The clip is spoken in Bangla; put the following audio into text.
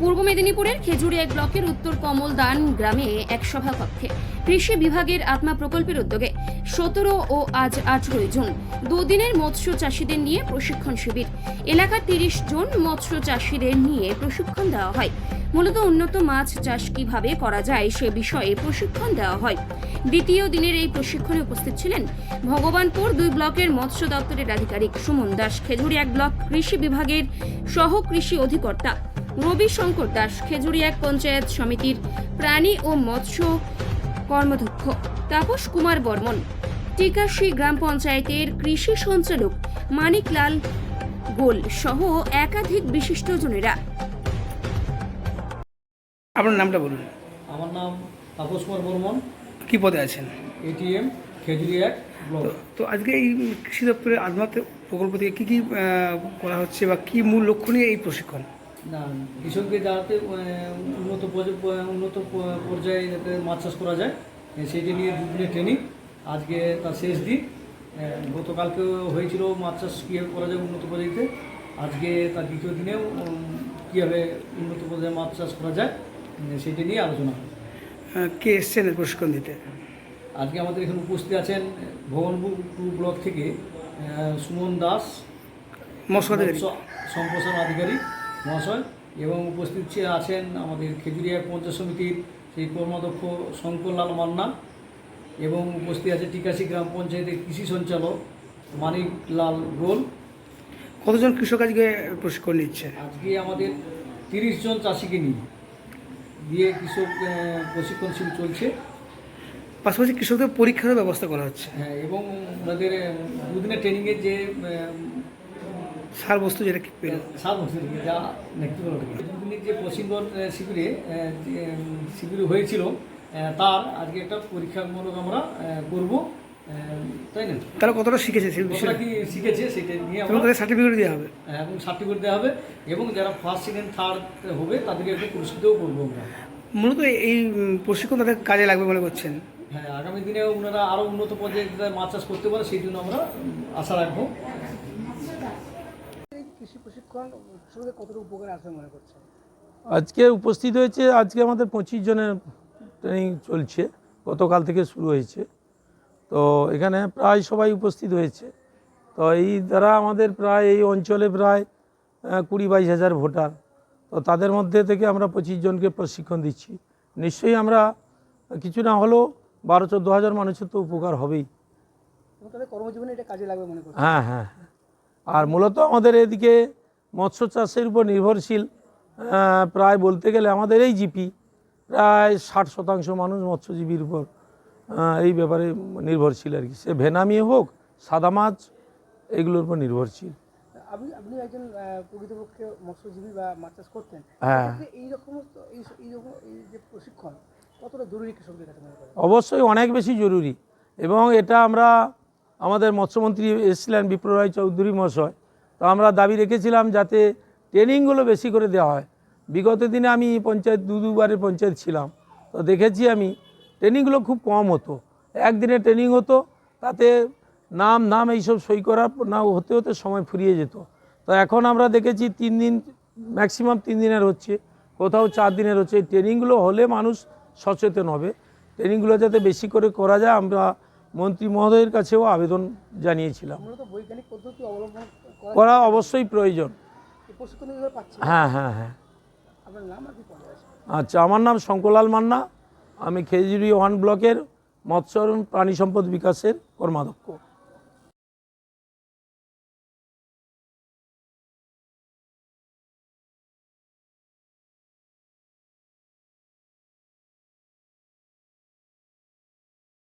পূর্ব মেদিনীপুরের খেজুরি এক ব্লকের উত্তর কমলদান গ্রামে এক সভাকক্ষে কৃষি বিভাগের আত্মা প্রকল্পের উদ্যোগে সতেরো ও আজ আঠেরোই জুন দুদিনের মৎস্য চাষিদের নিয়ে প্রশিক্ষণ শিবির। এলাকার তিরিশ জন মৎস্য চাষিদের নিয়ে প্রশিক্ষণ দেওয়া হয়। মূলত উন্নত মাছ চাষ কীভাবে করা যায় সে বিষয়ে প্রশিক্ষণ দেওয়া হয়। দ্বিতীয় দিনের এই প্রশিক্ষণে উপস্থিত ছিলেন ভগবানপুর দুই ব্লকের মৎস্য দপ্তরের আধিকারিক সুমন দাস। খেজুরি এক ব্লক কৃষি বিভাগের সহ কৃষি অধিকর্তা রবি শঙ্কর দাস খেজুরি এক পঞ্চায়েত সমিতির প্রাণী ও মৎস্য কর্মধ্যক্ষ। তাপস কুমার বর্মন টিকাশি গ্রাম পঞ্চায়েতের কৃষি সঞ্চালক মানিকলাল গোল সহ একাধিক বিশিষ্টজনেরা আপনার নামটা বলুন। আমার নাম তাপস কুমার বর্মন। কি পদে আছেন? এটিএম খেজুরি এক তো তো আজকে এই কৃষি দপ্তরের আত্মহত্যা প্রকল্প থেকে কী কী করা হচ্ছে বা কী মূল লক্ষ্য নিয়ে এই প্রশিক্ষণ? না কৃষককে যাতে উন্নত উন্নত পর্যায়ে যাতে মাছ চাষ করা যায় সেইটি নিয়ে দুদিনের ট্রেনিং আজকে তার শেষ দিন। গতকালকে হয়েছিল মাছ চাষ কীভাবে করা যায় উন্নত পদ্ধতিতে আজকে তার দ্বিতীয় দিনেও কীভাবে উন্নত পর্যায়ে মাছ চাষ করা যায় সেইটি নিয়ে আলোচনা কে এসছেন প্রশিক্ষণ দিতে? আজকে আমাদের এখানে উপস্থিত আছেন ভবনপুর টু ব্লক থেকে সুমন দাস। মৎস্য সম্প্রসারণ আধিকারিক মহাশয় এবং উপস্থিত আছেন আমাদের খেজুরিয়া পঞ্চায়েত সমিতির সেই কর্মাধ্যক্ষ শঙ্করলাল মান্না এবং উপস্থিত আছে টিকাশি গ্রাম পঞ্চায়েতের কৃষি সঞ্চালক মানিক লাল গোল কতজন কৃষক আজকে প্রশিক্ষণ নিচ্ছে? আজকে আমাদের তিরিশ জন চাষিকে নিয়ে দিয়ে কৃষক প্রশিক্ষণ শিবির চলছে। পাশাপাশি কৃষকদের পরীক্ষারও ব্যবস্থা করা হচ্ছে। হ্যাঁ, এবং ওনাদের দুদিনের ট্রেনিংয়ের যে সার বস্তু যেটা কি পেল? সাত বছর থেকে যা যে প্রশিক্ষণ আহ, শিবিরে শিবির হয়েছিল তার আজকে একটা পরীক্ষামূলক আমরা করব তাই না? তারা কতটা শিখেছে সেই বিষয়ে? কি শিখেছে সেটা নিয়ে আমরা তাদের সার্টিফিকেট দেওয়া হবে। আহ, এবং সার্টিফিকেট দেওয়া হবে এবং যারা ফার্স্ট সেকেন্ড থার্ড হবে তাদেরকে একটু পুরস্কৃতও করব আমরা। মূলত এই প্রশিক্ষণ তাদের কাজে লাগবে মনে করছেন হ্যাঁ আগামী দিনে ওনারা আরও উন্নত পর্যায়ে মাছ চাষ করতে পারে সেই জন্য আমরা আশা রাখব। কৃষি প্রশিক্ষণ কতটা উপকার আসবে মনে করছেন? আজকে উপস্থিত হয়েছে আজকে আমাদের পঁচিশ জনের ট্রেনিং চলছে গতকাল থেকে শুরু হয়েছে। তো এখানে প্রায় সবাই উপস্থিত হয়েছে। তো এই দ্বারা আমাদের প্রায় এই অঞ্চলে প্রায় কুড়ি বাইশ হাজার ভোটার তো তাদের মধ্যে থেকে আমরা পঁচিশ জনকে প্রশিক্ষণ দিচ্ছি। নিশ্চয়ই আমরা কিছু না হলেও বারো চোদ্দ হাজার মানুষের তো উপকার হবেই। কর্মজীবনে এটা কাজে লাগবে মনে হ্যাঁ হ্যাঁ হ্যাঁ। আর মূলত আমাদের এদিকে মৎস্য চাষের উপর নির্ভরশীল প্রায় বলতে গেলে আমাদের এই জিপি প্রায় ষাট শতাংশ মানুষ মৎস্যজীবীর উপর এই ব্যাপারে নির্ভরশীল আর কি। সে ভেনামি হোক সাদা মাছ এগুলোর উপর নির্ভরশীল। আপনি আপনি একজন প্রকৃতপক্ষে মৎস্যজীবী বা মাছ চাষ করতেন। হ্যাঁ। এই যে প্রশিক্ষণ কতটা জরুরি কৃষকদের কাছে অবশ্যই অনেক বেশি জরুরি। এবং এটা আমরা আমাদের মৎস্যমন্ত্রী এসেছিলেন বিপ্র রায় চৌধুরী মহাশয়। তো আমরা দাবি রেখেছিলাম যাতে ট্রেনিংগুলো বেশি করে দেওয়া হয়। বিগত দিনে আমি পঞ্চায়েত, দু দুবারের পঞ্চায়েত ছিলাম। তো দেখেছি আমি, ট্রেনিংগুলো খুব কম হতো। একদিনে ট্রেনিং হতো, তাতে নাম নাম এইসব সই করার না হতে হতে সময় ফুরিয়ে যেত। তো এখন আমরা দেখেছি তিন দিন, ম্যাক্সিমাম তিন দিনের হচ্ছে, কোথাও চার দিনের হচ্ছে। এই ট্রেনিংগুলো হলে মানুষ সচেতন হবে। ট্রেনিংগুলো যাতে বেশি করে করা যায়, আমরা মন্ত্রী মহোদয়ের কাছেও আবেদন জানিয়েছিলাম। করা অবশ্যই প্রয়োজন। হ্যাঁ হ্যাঁ হ্যাঁ। আচ্ছা আমার নাম শঙ্করলাল মান্না। আমি খেজুরি ওয়ান ব্লকের মৎস্য প্রাণী সম্পদ বিকাশের কর্মাধ্যক্ষ।